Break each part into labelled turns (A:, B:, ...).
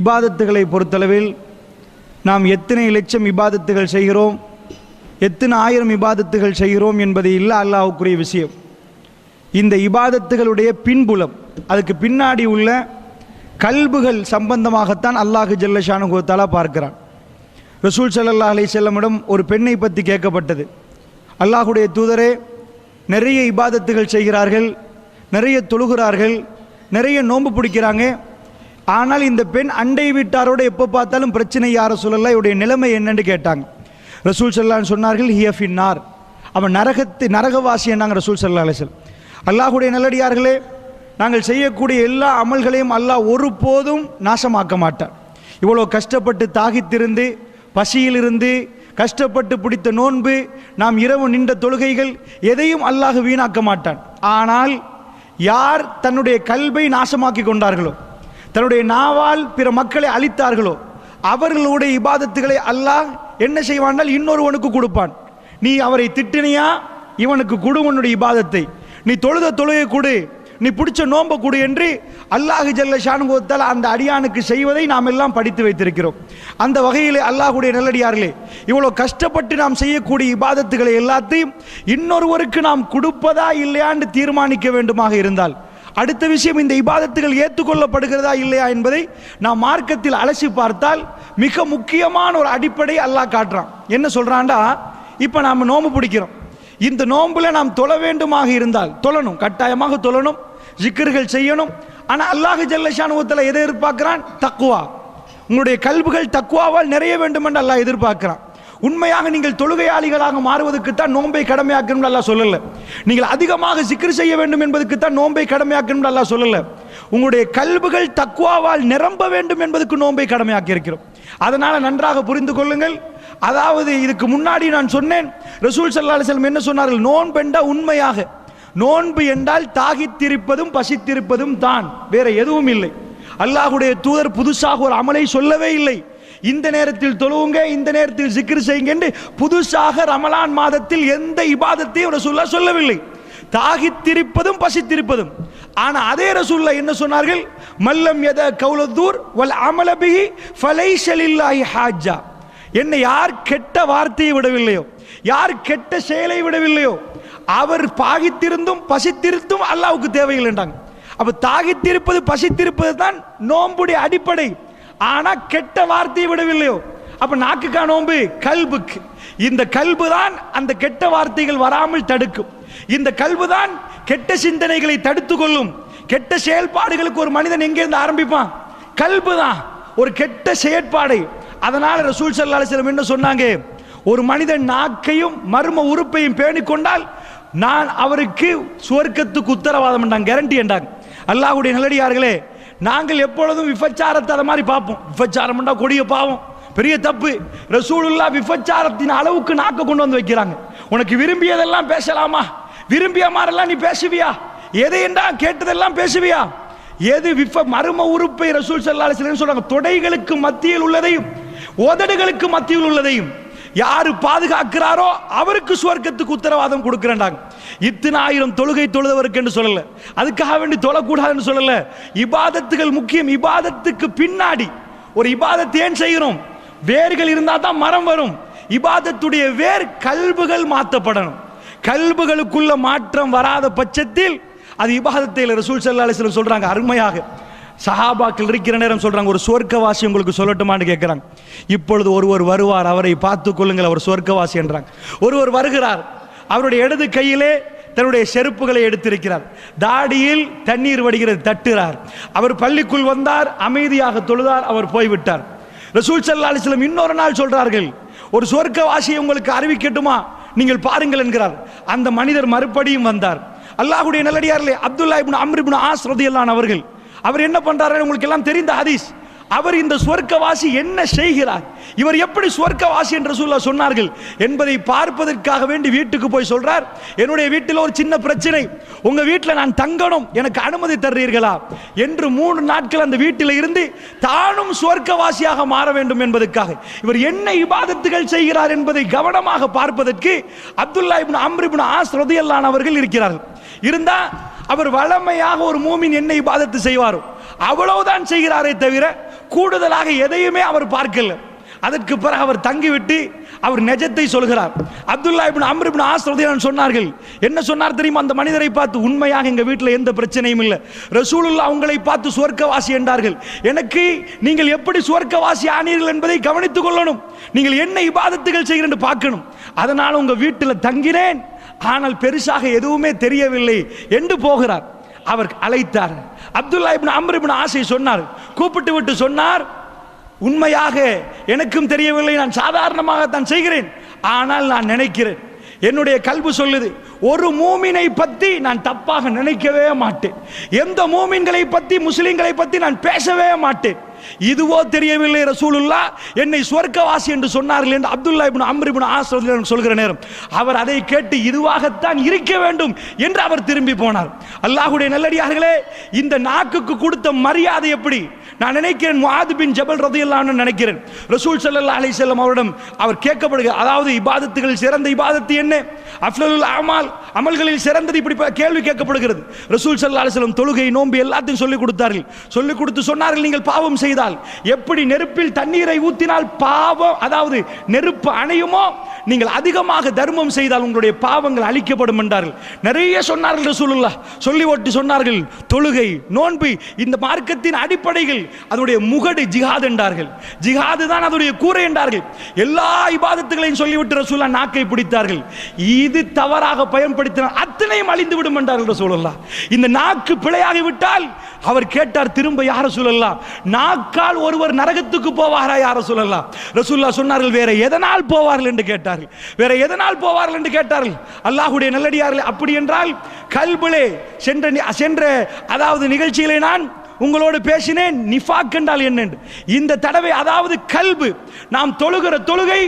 A: இபாதத்துகளை பொறுத்தளவில் நாம் எத்தனை லட்சம் இபாதத்துகள் செய்கிறோம்? எத்தனை ஆயிரம் இபாதத்துகள் செய்கிறோம் என்பது இல்லை அல்லாஹுக்குரிய விஷயம். இந்த இபாதத்துகளுடைய பின்புலம் அதுக்கு பின்னாடி உள்ள கல்புகள் சம்பந்தமாகத்தான் அல்லாஹு ஜல்லஷானுகோத்தாலா பார்க்கிறான். ரசூல் சல்லா அலி செல்லமிடம் ஒரு பெண்ணை பற்றி கேட்கப்பட்டது. அல்லாஹுடைய தூதரே நிறைய இபாதத்துகள் செய்கிறார்கள் நிறைய தொழுகிறார்கள் நிறைய நோன்பு பிடிக்கிறாங்க ஆனால் இந்த பெண் அண்டை வீட்டாரோட எப்போ பார்த்தாலும் பிரச்சனை யார சொல்லல இவருடைய நிலைமை என்னன்னு கேட்டாங்க. ரசூல் சல்லான்னு சொன்னார்கள் ஹியஃபின்னார் அவன் நரகத்து நரகவாசி என்னாங்க ரசூல் சல்லா அலிசல் அல்லாஹுடைய நல்லடியார்களே நாங்கள் செய்யக்கூடிய எல்லா அமல்களையும் அல்லாஹ் ஒருபோதும் நாசமாக்க மாட்டான். இவ்வளோ கஷ்டப்பட்டு தாகித்திருந்து பசியிலிருந்து கஷ்டப்பட்டு பிடித்த நோன்பு நாம் இரவு நின்ற தொழுகைகள் எதையும் அல்லாஹ் வீணாக்க மாட்டான். ஆனால் யார் தன்னுடைய கல்வை நாசமாக்கி கொண்டார்களோ தன்னுடைய நாவால் பிற மக்களை அழித்தார்களோ அவர்களுடைய இபாதத்துகளை அல்லாஹ் என்ன செய்வானால் இன்னொருவனுக்கு கொடுப்பான். நீ அவரை திட்டினியா? இவனுக்கு கொடு உன்னுடைய இபாதத்தை. நீ தொழுத தொழுகை கொடு நீ பிடிச்ச நோன்பை கொடு என்று அல்லாஹு ஜல்ல ஷானுகோத்தால் அந்த அடியானுக்கு செய்வதை நாம் எல்லாம் படித்து வைத்திருக்கிறோம். அந்த வகையில் அல்லாஹுடைய நல்லடியார்களே இவ்வளோ கஷ்டப்பட்டு நாம் செய்யக்கூடிய இபாதத்துகளை எல்லாத்தையும் இன்னொருவருக்கு நாம் கொடுப்பதா இல்லையான்னு தீர்மானிக்க வேண்டுமாக இருந்தால் அடுத்த விஷயம் இந்த இபாதத்துகள் ஏற்றுக்கொள்ளப்படுகிறதா இல்லையா என்பதை நாம் மார்க்கத்தில் அலசி பார்த்தால் மிக முக்கியமான ஒரு அடிப்படை அல்லாஹ் காட்டுறான். என்ன சொல்கிறான்டா இப்போ நாம் நோம்பு பிடிக்கிறோம். இந்த நோம்பில் நாம் தொழ வேண்டுமாக இருந்தால் தொழணும் கட்டாயமாக தொழணும் ஜிக்கர்கள் செய்யணும். ஆனால் அல்லாஹ் ஜல்லஷானுவத்தில் எதை எதிர்பார்க்கிறான்? தக்குவா உங்களுடைய கல்புகள் தக்குவாவால் நிறைய வேண்டும் என்று அல்லாஹ் எதிர்பார்க்கிறான். உண்மையாக நீங்கள் தொழுகையாளிகளாக மாறுவதற்குத்தான் நோன்பை கடமையாக்கணும் எல்லாம் சொல்லலை. நீங்கள் அதிகமாக சிக்கர் செய்ய வேண்டும் என்பதுக்குத்தான் தான் நோன்பை கடமையாக்கணும் எல்லாம் சொல்லலை. உங்களுடைய கல்புகள் தக்குவாவால் நிரம்ப வேண்டும் என்பதற்கு நோன்பை கடமையாக்கி இருக்கிறோம் நன்றாக புரிந்து கொள்ளுங்கள். அதாவது இதுக்கு முன்னாடி நான் சொன்னேன் ரசூல் சல்லா அலிஸ்லம் என்ன சொன்னார்கள்? நோன்பெண்டா உண்மையாக. நோன்பு என்றால் தாகித்திருப்பதும் பசித்திருப்பதும் தான். வேற எதுவும் இல்லை. அல்லாஹுடைய தூதர் புதுசாக ஒரு அமலை சொல்லவே இல்லை. இந்த நேரத்தில் தொழுவுங்க இந்த நேரத்தில் சிக்கிர் செய்யுங்க என்று புதுசாக ரமலான் மாதத்தில் எந்த இபாதத்தையும் ரசூல்லா சொல்லவில்லை. தாகித்திருப்பதும் பசித்திருப்பதும். ஆனால் அதே ரசூல்லா என்ன சொன்னார்கள்? மல்லம் எத கௌலத்தூர் வல் அமலபிஹி ஃபலைஷலில்லாஹி ஹாஜா என்னை யார் கெட்ட வார்த்தையை விடவில்லையோ யார் கெட்ட செயலை விடவில்லையோ அவர் பாகித்திருந்தும் பசித்திருந்தும் அல்லாவுக்கு தேவையில்லைன்றாங்க. அப்ப தாகித்திருப்பது பசித்திருப்பது தான் நோம்புடைய அடிப்படை. ஆனா கெட்ட வார்த்தையை விடவில்லையோ. அப்ப நாக்குக்கா நோன்பு கல்புக்கு. இந்த கல்பு தான் அந்த கெட்ட வார்த்தைகள் வராமல் தடுக்கும். இந்த கல்பு தான் கெட்ட சிந்தனைகளை தடுத்து கொள்ளும் கெட்ட செயல்பாடுகளுக்கு ஒரு மனிதன் எங்கிருந்து ஆரம்பிப்பான்? கல்பு தான் ஒரு கெட்ட செயற்பாடை. அதனால ரசூல் சல்லா அலிஸ்லம் என்ன சொன்னாங்க? ஒரு மனிதன் நாக்கையும் மர்ம உறுப்பையும் பேணி கொண்டால் நான் அவருக்கு சுவர்க்கத்துக்கு உத்தரவாதம் என்றாங்க கேரண்டி என்றாங்க அல்லாஹுடைய நல்லடியார்களே நாங்கள் எப்பொழுதும் விபச்சாரத்தை அதை மாதிரி பார்ப்போம். விபச்சாரம்டா கொடிய பாவம். பெரிய தப்பு. ரசூலுல்லா விபச்சாரத்தின் அளவுக்கு நாக்க கொண்டு வந்து வைக்கிறாங்க. உனக்கு விரும்பியதெல்லாம் பேசலாமா? விரும்பிய மாதிரிலாம் நீ பேசுவியா? எதை என்றா கேட்டதெல்லாம் பேசுவியா? எது விஃப மர்ம உறுப்பை ரசூல் சல்லா சொல்றாங்க. தொடைகளுக்கு மத்தியில் உள்ளதையும் உதடுகளுக்கு மத்தியில் உள்ளதையும். யாரு பாதுகாக்கிறாரோ அவருக்கு சுவர்க்கத்துக்கு உத்தரவாதம் கொடுக்கிறேன்டாங்க. இத்தனை ஆயிரம் தொழுகை தொழுதவருக்கு என்று சொல்லல. அதுக்காக வேண்டி தொழக்கூடாதுன்னு சொல்லல. இபாதத்துகள் முக்கியம். இபாதத்துக்கு பின்னாடி ஒரு இபாதத்தை ஏன் செய்கிறோம்? வேர்கள் இருந்தால் தான் மரம் வரும். இபாதத்துடைய வேர் கல்புகள் மாற்றப்படணும். கல்புகளுக்குள்ள மாற்றம் வராத பட்சத்தில் அது இபாதத்தில் ரசூல் சல்லா அலிஸ்லம் சொல்றாங்க அருமையாக. சஹாபாக்கள் இருக்கிற நேரம் சொல்கிறாங்க ஒரு சொர்க்கவாசி உங்களுக்கு சொல்லட்டுமான்னு கேட்குறாங்க இப்பொழுது ஒருவர் வருவார் அவரை பார்த்து கொள்ளுங்கள் அவர் சொர்க்கவாசி என்றாங்க. ஒருவர் வருகிறார் அவருடைய இடது கையிலே தன்னுடைய செருப்புகளை எடுத்திருக்கிறார். தாடியில் தண்ணீர் வடிகிறது தட்டுகிறார். அவர் பள்ளிக்குள் வந்தார் அமைதியாக தொழுதார் அவர் போய்விட்டார். ரசூல் சல்லா அலிஸ்லம் இன்னொரு நாள் சொல்கிறார்கள் ஒரு சொர்க்கவாசியை உங்களுக்கு அறிவிக்கட்டுமா? நீங்கள் பாருங்கள் என்கிறார். அந்த மனிதர் மறுபடியும் வந்தார். அல்லாஹுடைய நல்லடியார்களே Abdullah ibn Amr ibn As ரதியல்லான் அவர்கள் அவர் என்ன பண்றாரு உங்களுக்கு எல்லாம் தெரிந்த ஹதீஸ். அவர் இந்த சுவர்க்கவாசி என்ன செய்கிறார்? இவர் எப்படி சுவர்க்கவாசி என்று சொல்ல சொன்னார்கள் என்பதை பார்ப்பதற்காக வேண்டி வீட்டுக்கு போய் சொல்றார் என்னுடைய வீட்டில் ஒரு சின்ன பிரச்சனை. உங்க வீட்டில் நான் தங்கணும். எனக்கு அனுமதி தர்றீர்களா? என்று மூணு நாட்கள் அந்த வீட்டில் இருந்து தானும் சுவர்க்கவாசியாக மாற வேண்டும் என்பதற்காக. இவர் என்ன இபாதத்துகள் செய்கிறார் என்பதை கவனமாக பார்ப்பதற்கு அப்துல்லா இப்னு அம்ரிபின் இப்னு ஆஸ் ரதியல்லான் அவர்கள் இருக்கிறார்கள். இருந்தால் அவர் வளமையாக ஒரு மூமின் என்ன இபாதத்து செய்வாரோ? அவ்வளவுதான் செய்கிறாரே தவிர கூடுதலாக எதையுமே அவர் பார்க்கல. அதற்கு பிறகு அவர் தங்கிவிட்டு அவர் நெஜத்தை சொல்கிறார். Abdullah ibn Amr ibn As சொன்னார்கள் என்ன சொன்னார் தெரியுமா? அந்த மனிதரை பார்த்து உண்மையாக எங்கள் வீட்டில் எந்த பிரச்சனையும் இல்லை. ரசூலுல்லா உங்களை பார்த்து சுவர்க்கவாசி என்றார்கள். எனக்கு நீங்கள் எப்படி சுவர்க்கவாசி ஆனீர்கள் என்பதை கவனித்துக் கொள்ளணும். நீங்கள் என்ன இபாதத்துகள் செய்கிறேன் பார்க்கணும். அதனால் உங்கள் வீட்டில் தங்கினேன். ஆனால் பெருசாக எதுவுமே தெரியவில்லை என்று போகிறார். அவர் அழைத்தார். அப்துல்லா இப்னு அம்ர் இப்னு ஆசை சொன்னார். கூப்பிட்டு விட்டு சொன்னார் உண்மையாக எனக்கும் தெரியவில்லை நான் சாதாரணமாகத்தான் செய்கிறேன். ஆனால் நான் நினைக்கிறேன் என்னுடைய கல்வி சொல்லுது ஒரு மூமினை பத்தி நான் தப்பாக நினைக்கவே மாட்டேன். எந்த மூமின்களை பத்தி முஸ்லிம்களை பத்தி நான் பேசவே மாட்டேன். இதுவோ தெரியவில்லை ரசூலுல்லா. என்னை சொர்க்கவாசி என்று சொன்னார்கள் என்று அப்துல்லா இபின் அம்ர் இபின் ஆசிரியர் சொல்கிற நேரம். அவர் அதை கேட்டு இதுவாகத்தான் இருக்க வேண்டும் என்று அவர் திரும்பி போனார். அல்லாஹுடைய நல்லடியார்களே இந்த நாக்குக்கு கொடுத்த மரியாதை எப்படி? நான் நினைக்கிறேன் வாது பின் ஜபல் ரதியல்லாஹு நினைக்கிறேன். ரசூல் சல்லா அலி செல்லம் அவரிடம் அவர் கேட்கப்படுக அதாவது இபாதத்துகளில் சிறந்த இபாதத்து என்ன? அஃலலுல் அமால் அமல்களில் சிறந்தது இப்படி கேள்வி கேட்கப்படுகிறது. ரசூல் சல்லா அலி செல்லம் தொழுகை நோன்பு எல்லாத்தையும் சொல்லிக் கொடுத்தார்கள். சொல்லிக் கொடுத்து சொன்னார்கள் நீங்கள் பாவம் செய்தால் எப்படி நெருப்பில் தண்ணீரை ஊற்றினால் பாவம் அதாவது நெருப்பு அணையுமோ நீங்கள் அதிகமாக தர்மம் செய்தால் உங்களுடைய பாவங்கள் அழிக்கப்படும் என்றார்கள். நிறைய சொன்னார்கள் ரசூலுல்லாஹ். சொல்லி ஓட்டி சொன்னார்கள். தொழுகை நோன்பு இந்த மார்க்கத்தின் அடிப்படைகள் அதனுடைய முகடு ஜிஹாத் என்றார்கள். ஜிஹாது தான் அதனுடைய கூரை என்றார்கள். எல்லா இபாதத்துகளையும் சொல்லிவிட்டு ரசூலா நாக்கை பிடித்தார்கள். இது தவறாக பயன்படுத்தினால் அத்தனையும் அழிந்து விடும் என்றார்கள் ரசூலுல்லாஹ். இந்த நாக்கு பிழையாகி விட்டால் அவர் கேட்டார் திரும்ப யார சொல்லலாம் நாக்கால் ஒருவர் நரகத்துக்கு போவாரா யார சொல்லலாம் ரசூல்லா சொன்னார்கள் வேற எதனால் போவார்கள்? என்று கேட்டார். கேட்டார்கள். வேற எதனால் போவார்கள் என்று கேட்டார்கள்? அல்லாஹுடைய நல்லடியார்கள் அப்படி என்றால் கல்பிலே சென்ற சென்ற அதாவது நிகழ்ச்சியிலே நான் உங்களோடு பேசினேன். நிஃபாக் என்றால் என்னென்று இந்த தடவை அதாவது கல்பு நாம் தொழுகிற தொழுகை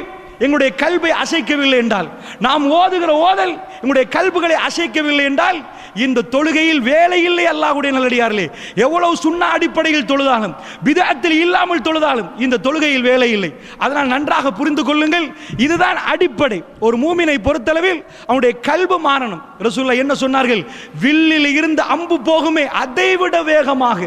A: எங்களுடைய கல்வை அசைக்கவில்லை என்றால் நாம் ஓதுகிற ஓதல் எங்களுடைய கல்புகளை அசைக்கவில்லை என்றால் இந்த தொழுகையில் வேலை இல்லை அல்லாஹுடைய நல்லடியார்களே. எவ்வளவு சுண்ணா அடிப்படையில் தொழுதாலும் விதத்தில் இல்லாமல் தொழுதாலும் இந்த தொழுகையில் வேலை இல்லை. அதனால் நன்றாக புரிந்து கொள்ளுங்கள். இதுதான் அடிப்படை. ஒரு மூமினை பொறுத்தளவில் அவனுடைய கல்பு மாறணும். ரசூல்லா என்ன சொன்னார்கள்? வில்லில் இருந்து அம்பு போகுமே அதை விட வேகமாக.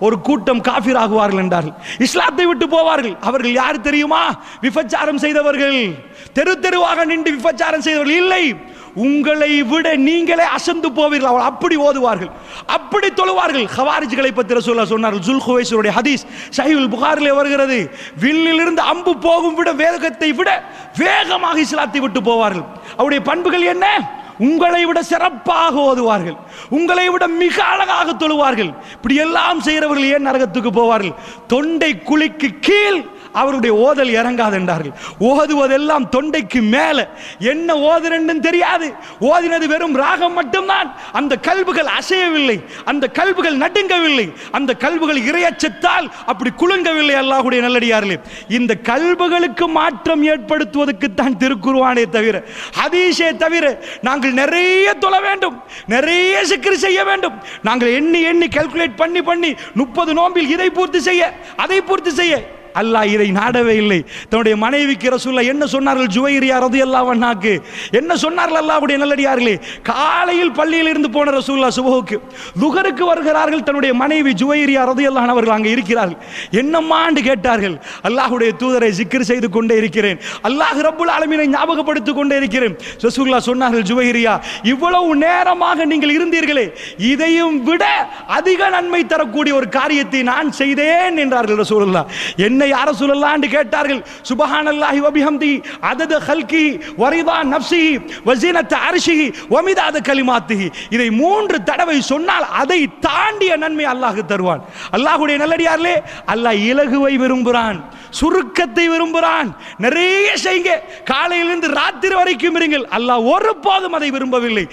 A: ஒரு கூட்டம் காஃபிர் ஆகுவார்கள் என்றார்கள். இஸ்லாத்தை விட்டு போவார்கள். அவர்கள் யார் தெரியுமா? விபச்சாரம் செய்தவர்கள். தெரு தெருவாக நின்று விபச்சாரம் செய்தவர்கள். இல்லை. உங்களை விட நீங்களே அசந்து போவீர்கள். அவள் அப்படி ஓதுவார்கள். அப்படி தொழுவார்கள். ஹவாரிஜ்களை பற்றி சொல்ல சொன்னார்கள் ஜுல்குவைசருடைய ஹதீஸ் சஹீல் புகாரிலே வருகிறது. வில்லிலிருந்து அம்பு போகும் விட வேகத்தை விட வேகமாக இஸ்லாத்தை விட்டு போவார்கள். அவருடைய பண்புகள் என்ன? உங்களை விட சிறப்பாக ஓதுவார்கள். உங்களை விட மிக அழகாக தொழுவார்கள். இப்படி எல்லாம் செய்கிறவர்கள் ஏன் நரகத்துக்கு போவார்கள்? தொண்டை குழிக்கு கீழ் அவருடைய ஓதல் இறங்காது என்றார்கள். ஓதுவதெல்லாம் தொண்டைக்கு மேல. என்ன ஓதுறன்னு தெரியாது. ஓதினது வெறும் ராகம் மட்டும்தான். அந்த கல்புகள் அசையவில்லை. அந்த கல்புகள் நடுங்கவில்லை. அந்த கல்புகள் இரையச்சத்தால் அப்படி குலுங்கவில்லை அல்லாஹுடைய நல்லடியார்களே. இந்த கல்புகளுக்கு மாற்றம் ஏற்படுத்துவதற்கு தான் திருக்குருவானே தவிர ஹதீஷே தவிர நாங்கள் நிறைய தொழ வேண்டும். நிறைய சிக்கரி செய்ய வேண்டும். நாங்கள் எண்ணி எண்ணி கல்குலேட் பண்ணி பண்ணி முப்பது நோம்பில் இதை பூர்த்தி செய்ய அதை பூர்த்தி செய்ய அல்லாஹ் இதை நாடவே இல்லை. தன்னுடைய மனைவிக்கு ரசூல்லா என்ன சொன்னார்கள்? ஜுவைரியா ரதியல்லாஹு அன்ஹாக்கு. என்ன சொன்னார்கள்? அல்லாஹ்வுடைய நல்லடியார்களே. காலையில் பள்ளியில் இருந்து போன ரசூல்லா சுபகுக்கு துகருக்கு வருகிறார்கள். தன்னுடைய மனைவி ஜுவைரியா ரதியல்லாஹு அவர்கள் அங்கே இருக்கிறார்கள். என்னம்மாண்டு கேட்டார்கள்? அல்லாஹுடைய தூதரை ஜிக்ர் செய்து கொண்டே இருக்கிறேன். அல்லாஹ் ரப்புல் ஆலமீனை ஞாபகப்படுத்திக் கொண்டே இருக்கிறேன். ரசூல்லா சொன்னார்கள் ஜுவைரியா இவ்வளவு நேரமாக நீங்கள் இருந்தீர்களே. இதையும் விட அதிக நன்மை தரக்கூடிய ஒரு காரியத்தை நான் செய்தேன் என்றார்கள் ரசூலுல்லா என்ன யார என்று கேட்டார்கள் சுபஹானல்லாஹி வபிஹம்தி அதது ஹல்கி வரிதா நப்சி வசீனத்த அரிசி வமிதாத கலிமாத்திஹி. இதை மூன்று தடவை சொன்னால் அதை தாண்டிய நன்மை அல்லாஹ் தருவான். அல்லாஹுடைய நல்லடியார்களே அல்லாஹ் இலகுவை விரும்புகிறான் சுருக்கத்தை விரும்புகிறான் நிறைய செய்யுங்க. காலையிலிருந்து ராத்திரி வரைக்கும் இருங்கள். அல்லாஹ் ஒருபோதும் அதை விரும்பவில்லை.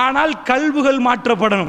A: ஆனால் கல்வுகள் மாற்றப்படணும்.